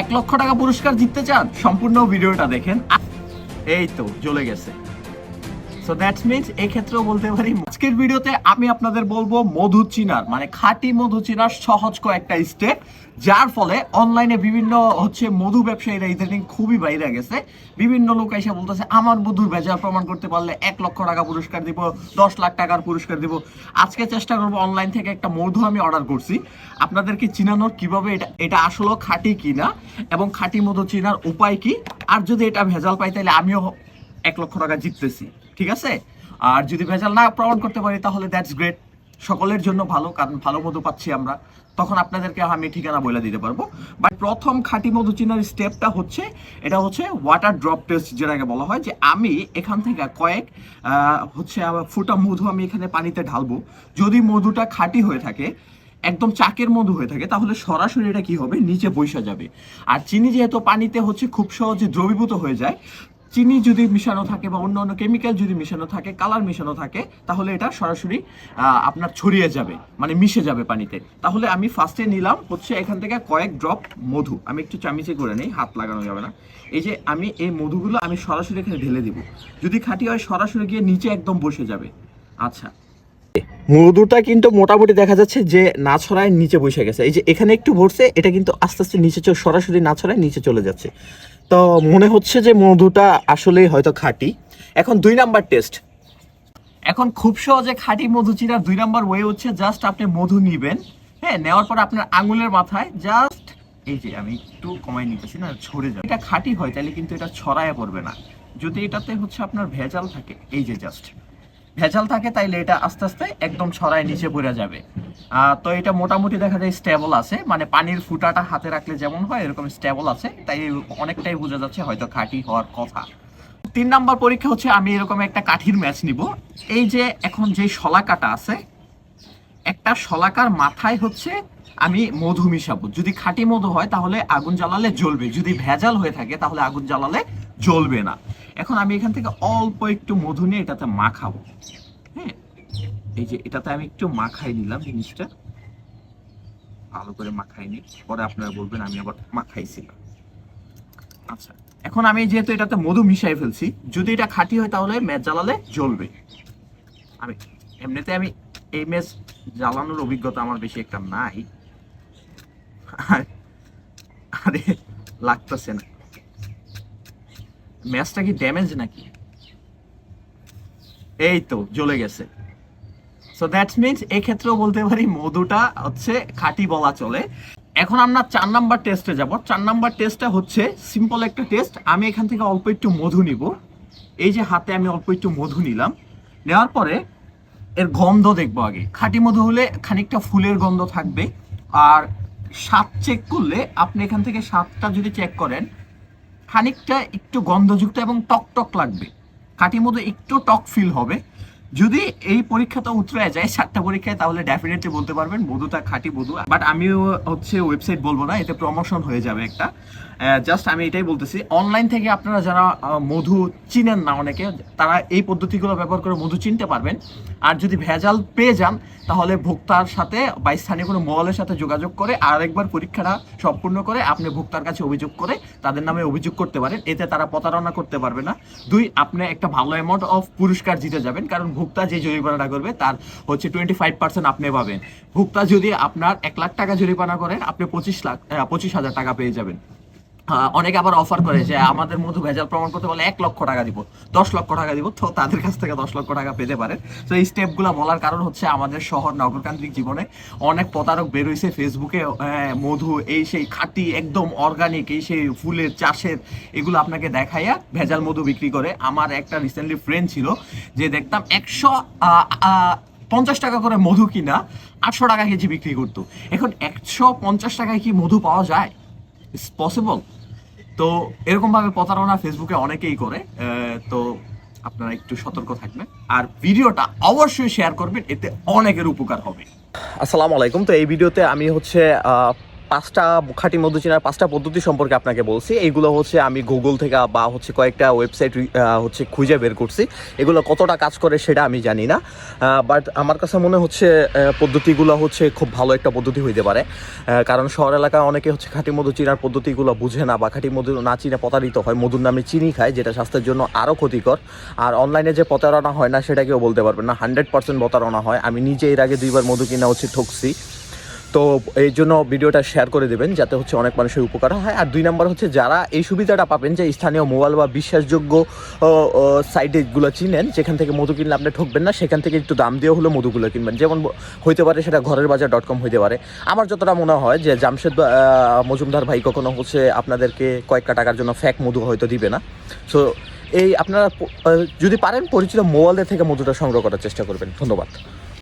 এক লক্ষ টাকা পুরস্কার জিততে চান? সম্পূর্ণ ভিডিওটা দেখেন। এই তো জ্বলে গেছে। সো দ্যাটস মিনস এই ক্ষেত্রেও বলতে পারি, আজকের ভিডিওতে আমি আপনাদের বলব মধু চিনার মানে খাঁটি মধু চিনার সহজ কয়েকটা স্টেপ যার ফলে অনলাইনে বিভিন্ন হচ্ছে মধু ব্যবসায়ীরা ইদানিং খুবই বাইরে গেছে। বিভিন্ন লোক এসে বলতেছে, আমার মধুর ভেজাল প্রমাণ করতে পারলে এক লক্ষ টাকা পুরস্কার দিব, দশ লাখ টাকার পুরস্কার দিব। আজকে চেষ্টা করব অনলাইন থেকে একটা মধু আমি অর্ডার করছি। আপনাদেরকে চিনানোর কীভাবে এটা এটা আসলে খাঁটি কিনা এবং খাঁটি মধু চিনার উপায় কি? আর যদি এটা ভেজাল পাই, তাহলে আমিও এক লক্ষ টাকা জিততেছি। ঠিক আছে? আর যদি ভেজাল না প্রমাণ করতে পারি, তাহলে দ্যাটস গ্রেট সকলের জন্য ভালো, কারণ ভালো মধু পাচ্ছি আমরা। তখন আপনাদেরকে আমি ঠিকানা বলে দিতে পারব। বাট প্রথম খাঁটি মধু চিনার স্টেপটা হচ্ছে, এটা হচ্ছে ওয়াটার ড্রপ টেস্ট যেটাকে বলা হয়, যে আমি এখান থেকে কয়েক হচ্ছে ফুটা মধু আমি এখানে পানিতে ঢালবো। যদি মধুটা খাঁটি হয়ে থাকে, একদম চাকের মধু হয়ে থাকে, তাহলে সরাসরি এটা কি হবে? নিচে বৈশা যাবে। আর চিনি যেহেতু পানিতে হচ্ছে, খুব সহজে দ্রবীভূত হয়ে যায় চিনি যদি মিশানো থাকে বা অন্য অন্য কেমিক্যাল যদি মিশানো থাকে কালার মিশানো থাকে, তাহলে এটা সরাসরি আপনার ছড়িয়ে যাবে মানে মিশে যাবে পানিতে। তাহলে আমি ফার্স্টে নিলাম হচ্ছে এখান থেকে কয়েক ড্রপ মধু। আমি একটু চামিচে করে নেই, হাত লাগানো যাবে না। এই যে আমি এই মধুগুলো আমি সরাসরি এখানে ঢেলে দিব। যদি খাঁটি হয়, সরাসরি গিয়ে নিচে একদম বসে যাবে। আচ্ছা। মধুটা কিন্তু মোটামুটি দেখা যাচ্ছে যে না ছড়ায় নিচে বসে গেছে। এই যে এখানে একটু ভরছে, এটা কিন্তু আস্তে আস্তে নিচে সরাসরি না ছড়ায় নিচে চলে যাচ্ছে। তো মনে হচ্ছে যে মধুটা আসলে হয়তো খাঁটি। এখন দুই নাম্বার টেস্ট। এখন খুব সহজে খাঁটি মধু চিনার দুই নাম্বার ওয়ে হচ্ছে জাস্ট আপনি মধু নিবেন। হ্যাঁ নেওয়ার পর আপনার আঙুলের মাথায় জাস্ট এই যে আমি একটু কমাই নিতেছি না ছড়ে যাবে। এটা খাঁটি হয়, তাহলে কিন্তু এটা ছড়ায় পড়বে না। যদি এটাতে হচ্ছে আপনার ভেজাল থাকে, এই যে জাস্ট ভেজাল থাকে, তাইলে এটা আস্তে আস্তে একদম ছড়ায় নিচে পড়ে যাবে। তো এটা মোটামুটি দেখা যায় স্টেবল আছে। মানে পানির ফুটাটা হাতে রাখলে যেমন হয়, এরকম স্টেবল আছে। তাই অনেকটাই বোঝা যাচ্ছে হয়তো খাঁটি হওয়ার কথা। তিন নাম্বার পরীক্ষা হচ্ছে, আমি এরকম একটা কাঠির ম্যাচ নিব। এই যে এখন যে শলাকাটা আছে, একটা শলাকার মাথায় হচ্ছে আমি মধু মিশাবো। যদি খাঁটি মধু হয়, তাহলে আগুন জ্বালালে জ্বলবে। যদি ভেজাল হয়ে থাকে, তাহলে আগুন জ্বালালে জ্বলবে না। এখন আমি এখান থেকে অল্প একটু মধু নিয়ে এটাতে মাখাবো। এই যে এটাতে আমি একটু মাখাই নিলাম জিনিসটা। ভালো করে মাখাই নি পরে আপনারা বলবেন আমি আবার মাখাইছিলাম। আচ্ছা এখন আমি যেহেতু এটাতে মধু মিশাই ফেলছি, যদি এটা খাঁটি হয় তাহলে ম্যাচ জ্বালালে জ্বলবে। আমি এমনিতে আমি এই ম্যাচ জ্বালানোর অভিজ্ঞতা আমার বেশি একটা নাই। আরে লাগতেছে না। ম্যাচটা কি ড্যামেজ নাকি? এই তো, জ্বলে গেছে। সো দ্যাটস মিনস এই ক্ষেত্রেও বলতে পারি মধুটা হচ্ছে খাঁটি বলা চলে। এখন আমরা চার নাম্বার টেস্টে যাব। চার নাম্বার টেস্টটা হচ্ছে সিম্পল একটা টেস্ট আমি এখান থেকে অল্প একটু মধু নিব। এই যে হাতে আমি অল্প একটু মধু নিলাম। নেওয়ার পরে এর গন্ধ দেখব আগে। খাঁটি মধু হলে খানিকটা ফুলের গন্ধ থাকবে। আর স্বাদ চেক করলে আপনি এখান থেকে স্বাদটা যদি চেক করেন, খানিকটা একটু গন্ধযুক্ত এবং টক টক লাগবে। খাঁটি মধু একটু টক ফিল হবে। যদি এই পরীক্ষাটা উতরে যায়, সাতটা পরীক্ষায়, তাহলে ডেফিনেটলি বলতে পারবেন বধুটা খাঁটি বধু বাট আমিও হচ্ছে ওয়েবসাইট বলব না, এতে প্রমোশন হয়ে যাবে একটা। জাস্ট আমি এটাই বলতেছি অনলাইন থেকে আপনারা যারা মধু চিনেন না অনেকে, তারা এই পদ্ধতিগুলো ব্যবহার করে মধু চিনতে পারবেন। আর যদি ভেজাল পেয়ে যান, তাহলে ভোক্তার সাথে বা স্থানীয় কোনো মহলের সাথে যোগাযোগ করে আরেকবার পরীক্ষাটা সম্পূর্ণ করে আপনি ভোক্তার কাছে অভিযোগ করে তাদের নামে অভিযোগ করতে পারেন। এতে তারা প্রতারণা করতে পারবে না। দুই, আপনি একটা ভালো অ্যামাউন্ট অফ পুরস্কার জিতে যাবেন, কারণ ভোক্তা যে জরিমানাটা করবে, তার হচ্ছে টোয়েন্টি ফাইভ পার্সেন্ট আপনি পাবেন। ভোক্তা যদি আপনার এক লাখ টাকা জরিমানা করেন আপনি পঁচিশ লাখ পঁচিশ হাজার টাকা পেয়ে যাবেন। অনেকে আবার অফার করে যে আমাদের মধু ভেজাল প্রমাণ করতে বলে এক লক্ষ টাকা দিব, দশ লক্ষ টাকা দিব, তো তাদের কাছ থেকে দশ লক্ষ টাকা পেতে পারেন। তো এই স্টেপগুলো বলার কারণ হচ্ছে আমাদের শহর নগরতান্ত্রিক জীবনে অনেক প্রতারক বেরোইছে ফেসবুকে মধু, এই সেই খাঁটি একদম অর্গানিক এই সেই ফুলের, চাষের, এগুলো আপনাকে দেখাইয়া ভেজাল মধু বিক্রি করে। আমার একটা রিসেন্টলি ফ্রেন্ড ছিল যে দেখতাম একশো পঞ্চাশ টাকা করে মধু কিনা, আটশো টাকা কেজি বিক্রি করতো। এখন একশো পঞ্চাশ টাকায় কি মধু পাওয়া যায়? ইটস পসিবল তো এরকম ভাবে প্রতারণা ফেসবুকে অনেকেই করে তো আপনারা একটু সতর্ক থাকবেন। আর ভিডিওটা অবশ্যই শেয়ার করবেন, এতে অনেকের উপকার হবে। আসসালামু আলাইকুম। তো এই ভিডিওতে আমি হচ্ছে পাঁচটা খাঁটি মধু চেনার পাঁচটা পদ্ধতি সম্পর্কে আপনাকে বলছি। এইগুলো হচ্ছে আমি গুগল থেকে বা হচ্ছে কয়েকটা ওয়েবসাইট হচ্ছে খুঁজে বের করছি। এগুলো কতটা কাজ করে সেটা আমি জানি না। বাট আমার কাছে মনে হচ্ছে পদ্ধতিগুলো হচ্ছে খুব ভালো একটা পদ্ধতি হইতে পারে। কারণ শহর এলাকায় অনেকে হচ্ছে খাঁটি মধু চিনার পদ্ধতিগুলো বুঝে না বা খাঁটি মধু না চিনে প্রতারিত হয়। মধুর নামে চিনি খায়, যেটা স্বাস্থ্যের জন্য আরও ক্ষতিকর। আর অনলাইনে যে প্রতারণা হয় না, সেটা কেউ বলতে পারবেন না। হান্ড্রেড পার্সেন্ট প্রতারণা হয়। আমি নিজে এর আগে দুইবার মধু কিনা হচ্ছে ঠকছি। তো এই জন্য ভিডিওটা শেয়ার করে দেবেন, যাতে হচ্ছে অনেক মানুষের উপকার হয়। আর দুই নম্বর হচ্ছে, যারা এই সুবিধাটা পাবেন যে স্থানীয় মোবাইল বা বিশ্বাসযোগ্য সাইটগুলো চিনেন, যেখান থেকে মধু কিনলে আপনি ঠকবেন না, সেখান থেকে একটু দাম দিয়ে হলে মধুগুলো কিনবেন। যেমন হইতে পারে সেটা ঘরের বাজার ডট কম হইতে পারে। আমার যতটা মনে হয় যে জামশেদ মজুমদার ভাই কখনো হচ্ছে আপনাদেরকে কয়েকটা টাকার জন্য ফ্যাক মধু হয়তো দিবে না। সো এই আপনারা যদি পারেন, পরিচিত মোবাইলের থেকে মধুটা সংগ্রহ করার চেষ্টা করবেন। ধন্যবাদ।